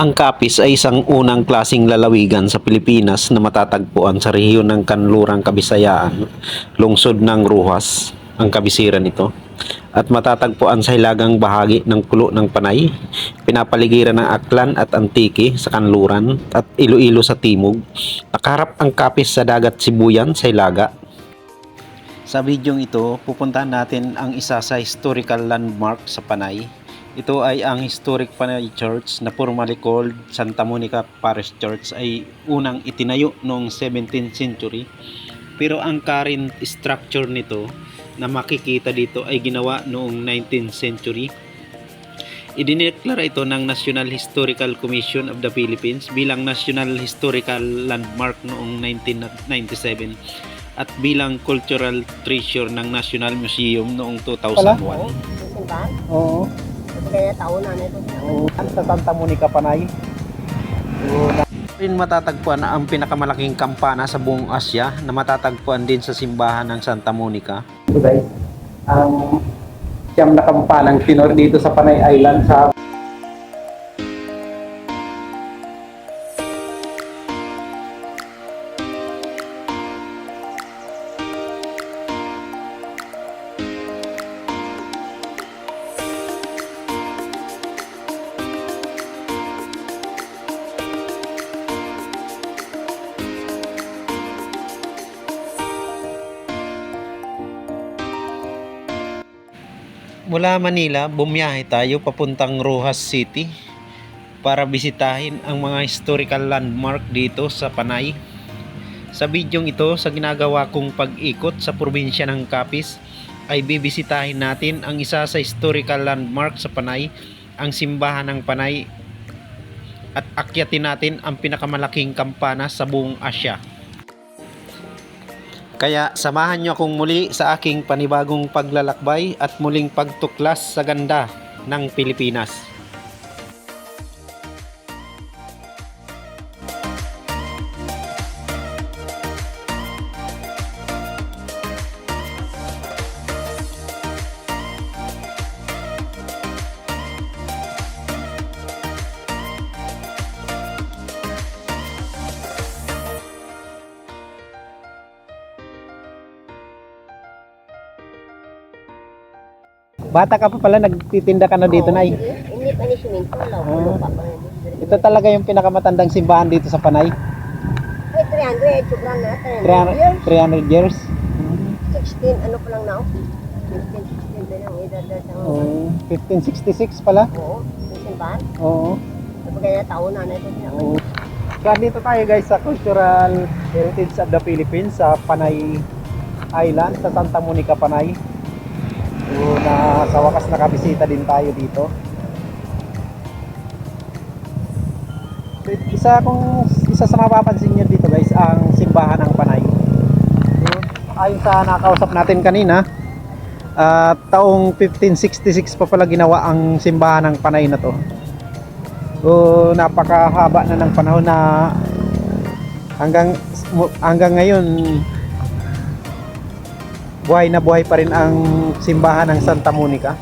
Ang Kapis ay isang unang klasing lalawigan sa Pilipinas na matatagpuan sa rehiyon ng Kanlurang Kabisayaan, lungsod ng Ruhas, ang kabisiran nito. At matatagpuan sa hilagang bahagi ng pulo ng Panay, pinapaligiran ng Aklan at Antiki sa Kanluran at Iloilo sa Timog. Nakaharap ang Kapis sa dagat Sibuyan sa Hilaga. Sa bidyong ito, pupuntahan natin ang isa sa historical landmark sa Panay. Ito ay ang Historic Panay Church na formerly called Santa Monica Parish Church ay unang itinayo noong 17th century. Pero ang current structure nito na makikita dito ay ginawa noong 19th century. Idineklara ito ng National Historical Commission of the Philippines bilang National Historical Landmark noong 1997 at bilang cultural treasure ng National Museum noong 2001. Simbahan? Oo. Kaya taon na nito. Oo. Sa Santa Monica Panay. Rin matatagpuan ang pinakamalaking kampana sa buong Asya na matatagpuan din sa simbahan ng Santa Monica. Ito guys, ang siyam na kampanang tinor dito sa Panay Island sa Mula Manila, bumiyahe tayo papuntang Rojas City para bisitahin ang mga historical landmark dito sa Panay. Sa bidyong ito, sa ginagawa kong pag-ikot sa probinsya ng Capiz, ay bibisitahin natin ang isa sa historical landmark sa Panay, ang simbahan ng Panay at akyatin natin ang pinakamalaking kampana sa buong Asya. Kaya samahan niyo akong muli sa aking panibagong paglalakbay at muling pagtuklas sa ganda ng Pilipinas. Bata ka pa pala, nagtitinda ka na dito na Hindi pa ni Siminto. Wala. Puno pa pa. Ito talaga yung pinakamatandang simbahan dito sa Panay. Ay, 300. Sobrang na. 300 300, 300 years. years. 16. Ano pa lang na? 15, 16 pa lang. Edad na sa Oo. 1566 pala. Oo. Yung simbahan. Oo. Kaya taon na nito. Oo. So, dito tayo guys sa Cultural Heritage of the Philippines sa Panay Island, sa Santa Monica, Panay. Na, sa wakas nakabisita din tayo dito. Isa kung isa sa mapapansin nyo dito guys, ang simbahan ng Panay. Ayon sa nakausap natin kanina, ah, taong 1566 pa pala ginawa ang simbahan ng Panay na to. So, napakahaba na ng panahon na hanggang hanggang ngayon buhay na buhay pa rin ang simbahan ng Santa Monica.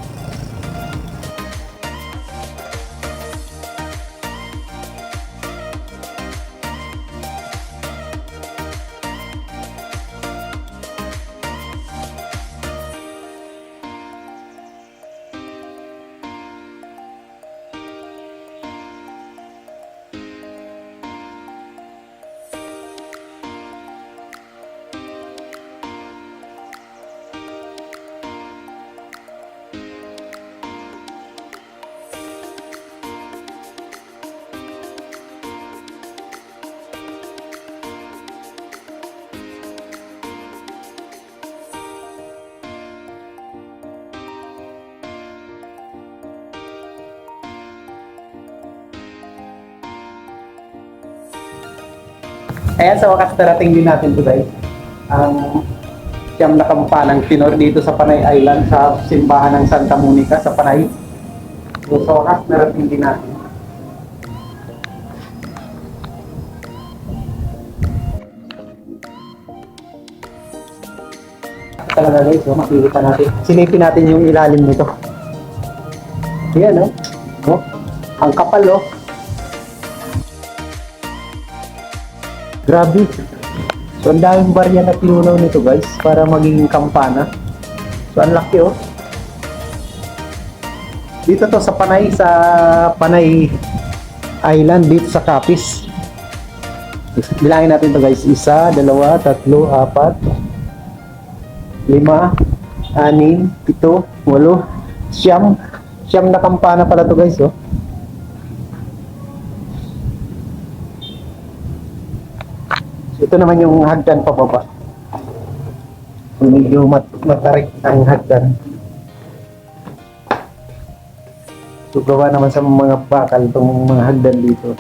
Ayan, sa wakas narating din natin to guys. Ang siyam na kampanang tinor dito sa Panay Island sa simbahan ng Santa Monica sa Panay. So, sa wakas narating din natin. Talaga guys, so, makikita natin. Silipin natin yung ilalim nito. Ayan, oh. oh. Ang kapal, oh. Grabe. So, ang daming barya na pinunaw nito guys para maging kampana. So, ang laki oh. Dito to sa Panay, sa Panay Island, dito sa Capiz. Bilangin natin to guys. Isa, dalawa, tatlo, apat, lima, anim, pito, walo, siyam. Siyam na kampana pala to guys oh. Ito naman yung hagdan pababa. Medyo mat matarik ang hagdan. So gawa naman sa mga bakal itong mga hagdan dito.